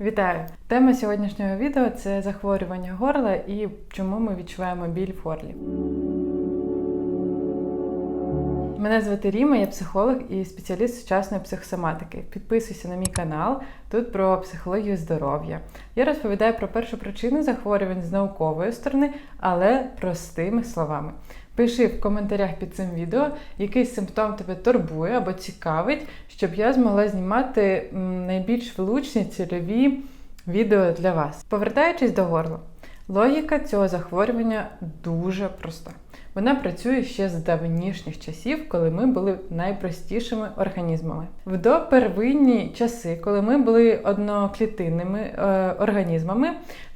Вітаю! Тема сьогоднішнього відео це захворювання горла і чому ми відчуваємо біль в горлі. Мене звати Ріма, я психолог і спеціаліст сучасної психосоматики. Підписуйся на мій канал тут про психологію здоров'я. Я розповідаю про першу причину захворювань з наукової сторони, але простими словами. Пиши в коментарях під цим відео, який симптом тебе турбує або цікавить, щоб я змогла знімати найбільш влучні цільові відео для вас. Повертаючись до горла, логіка цього захворювання дуже проста. Вона працює ще з давнішніх часів, коли ми були найпростішими організмами. В допервинні часи, коли ми були одноклітинними е, організмами,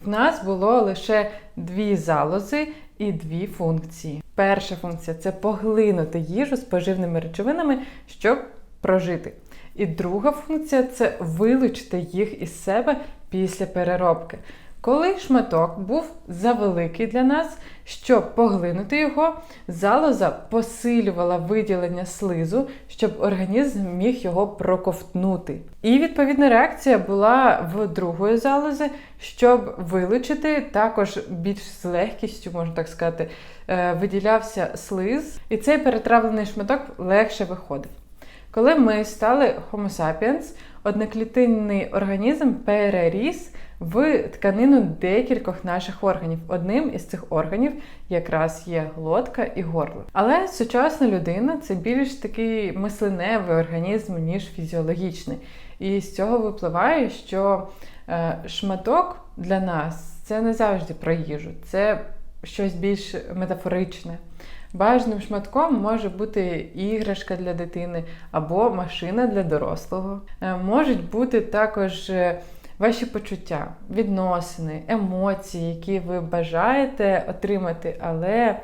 в нас було лише дві залози і дві функції. Перша функція це поглинути їжу з поживними речовинами, щоб прожити. І друга функція це вилучити їх із себе після переробки. Коли шматок був завеликий для нас, щоб поглинути його, залоза посилювала виділення слизу, щоб організм міг його проковтнути. І відповідна реакція була в другої залози, щоб вилучити також більш з легкістю, можна так сказати, е, виділявся слиз, і цей перетравлений шматок легше виходив. Коли ми стали Homo sapiens, одноклітинний організм переріс в тканину декількох наших органів. Одним із цих органів якраз є глотка і горло. Але сучасна людина це більш такий мисленевий організм, ніж фізіологічний. І з цього випливає, що е, шматок для нас це не завжди про їжу, це щось більш метафоричне. Бажаним шматком може бути іграшка для дитини або машина для дорослого. Е, можуть бути також е, ваші почуття, відносини, емоції, які ви бажаєте отримати, але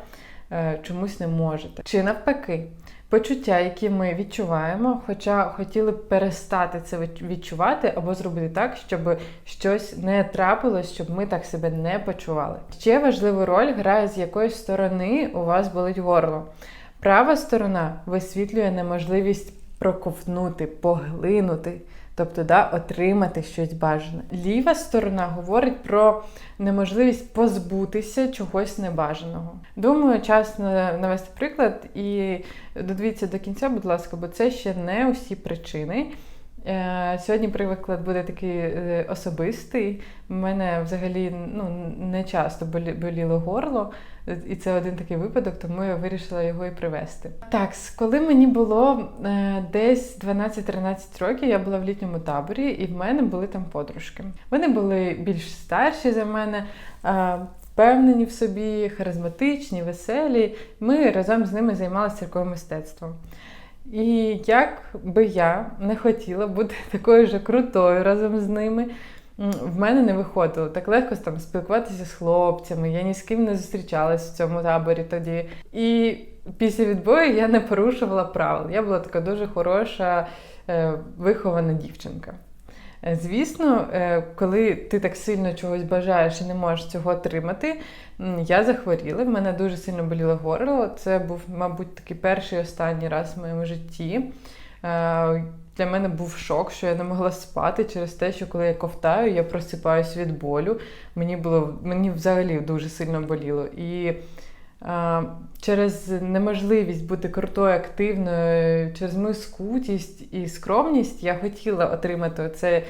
е, чомусь не можете. Чи навпаки, почуття, які ми відчуваємо, хоча хотіли б перестати це відчувати, або зробити так, щоб щось не трапилось, щоб ми так себе не почували. Ще важливу роль грає, з якої сторони у вас болить горло. Права сторона висвітлює неможливість проковтнути, поглинути тобто да, отримати щось бажане. Ліва сторона говорить про неможливість позбутися чогось небажаного. Думаю, час навести приклад і додивіться до кінця, будь ласка, бо це ще не усі причини. Е, сьогодні приклад буде такий е, особистий. У мене взагалі ну, не часто боліло горло, і це один такий випадок, тому я вирішила його і привезти. Так, коли мені було е, десь 12-13 років, я була в літньому таборі, і в мене були там подружки. Вони були більш старші за мене. Впевнені в собі, харизматичні, веселі. Ми разом з ними займалися церковим мистецтвом. І як би я не хотіла бути такою ж крутою разом з ними, в мене не виходило так легко там спілкуватися з хлопцями. Я ні з ким не зустрічалась в цьому таборі тоді. І після відбою я не порушувала правил. Я була така дуже хороша, е, вихована дівчинка. Е, звісно, е, коли ти так сильно чогось бажаєш і не можеш цього отримати, я захворіла, в мене дуже сильно боліло горло. Це був, мабуть, такий перший останній раз в моєму житті. Е, для мене був шок, що я не могла спати через те, що коли я ковтаю, я просипаюсь від болю. Мені було мені взагалі дуже сильно боліло. І через неможливість бути крутою, активною, через мою скутість і скромність я хотіла отримати це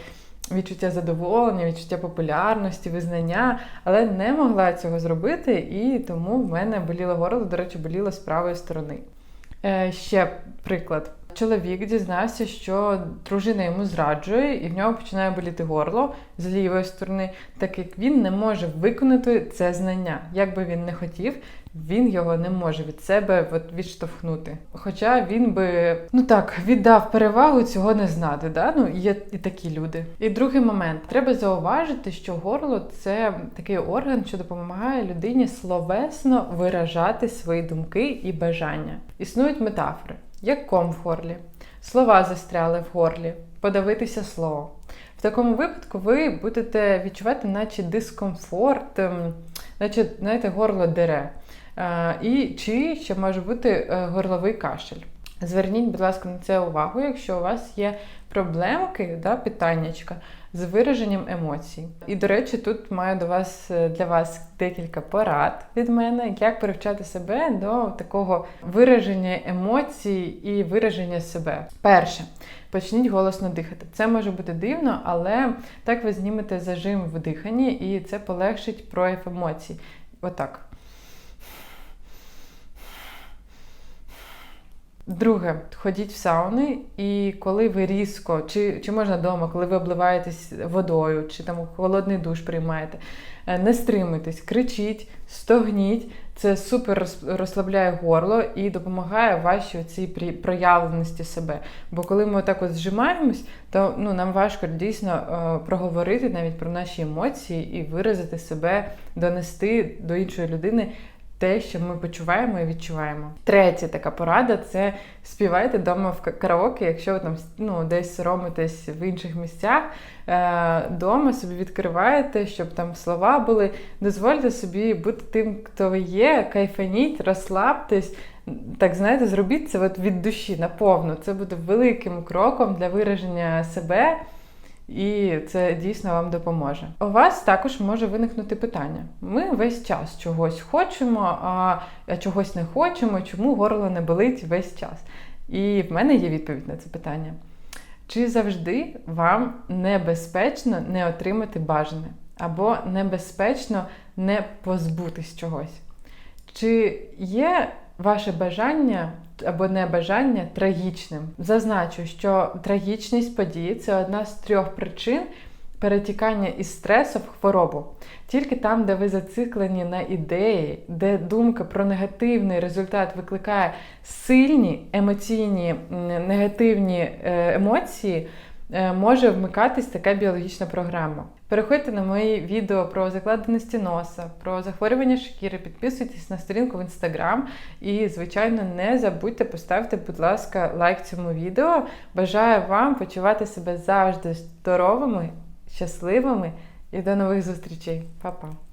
відчуття задоволення, відчуття популярності, визнання, але не могла цього зробити, і тому в мене боліло горло, до речі, боліло з правої сторони. Е, Ще приклад. Чоловік дізнався, що дружина йому зраджує, і в нього починає боліти горло з лівої сторони, так як він не може виконати це знання. Як би він не хотів, він його не може від себе відштовхнути. Хоча він би ну так віддав перевагу цього не знати. Да? Ну є і такі люди. І другий момент треба зауважити, що горло це такий орган, що допомагає людині словесно виражати свої думки і бажання. Існують метафори, як ком в горлі, слова застряли в горлі, подавитися слово. В такому випадку ви будете відчувати, наче дискомфорт, ем, наче знаєте, горло дере. І чи ще може бути е, горловий кашель. Зверніть, будь ласка, на це увагу, якщо у вас є проблемки, да, питаннячка з вираженням емоцій. І, до речі, тут маю до вас е, для вас декілька порад від мене, як привчати себе до такого вираження емоцій і вираження себе. Перше, почніть голосно дихати. Це може бути дивно, але так ви знімете зажим в диханні, і це полегшить прояв емоцій. Отак. Друге, ходіть в сауни, і коли ви різко, чи чи можна вдома, коли ви обливаєтесь водою, чи там холодний душ приймаєте, е, не стримуйтесь, кричіть, стогніть. Це супер розслабляє горло і допомагає вашій цій проявленості себе. Бо коли ми отак от зжимаємось, то ну, нам важко дійсно е, проговорити навіть про наші емоції і виразити себе, донести до іншої людини те, що ми почуваємо і відчуваємо. Третя така порада це співайте вдома в караоке, якщо ви там ну, десь соромитесь в інших місцях, е, дома собі відкриваєте, щоб там слова були. Дозвольте собі бути тим, хто ви є, кайфаніть, розслабтесь. Так, знаєте, зробіть це от від душі наповну. Це буде великим кроком для вираження себе. І це дійсно вам допоможе. У вас також може виникнути питання. Ми весь час чогось хочемо, а чогось не хочемо, чому горло не болить весь час? І в мене є відповідь на це питання. Чи завжди вам небезпечно не отримати бажане? Або небезпечно не позбутись чогось? Чи є ваше бажання або небажання трагічним. Зазначу, що трагічність події це одна з трьох причин перетікання із стресу в хворобу. Тільки там, де ви зациклені на ідеї, де думка про негативний результат викликає сильні емоційні негативні е, емоції. Е, може вмикатись така біологічна програма. Переходьте на мої відео про закладеності носа, про захворювання шкіри, підписуйтесь на сторінку в інстаграм і, звичайно, не забудьте поставити, будь ласка, лайк цьому відео. Бажаю вам почувати себе завжди здоровими, щасливими і до нових зустрічей. Па-па!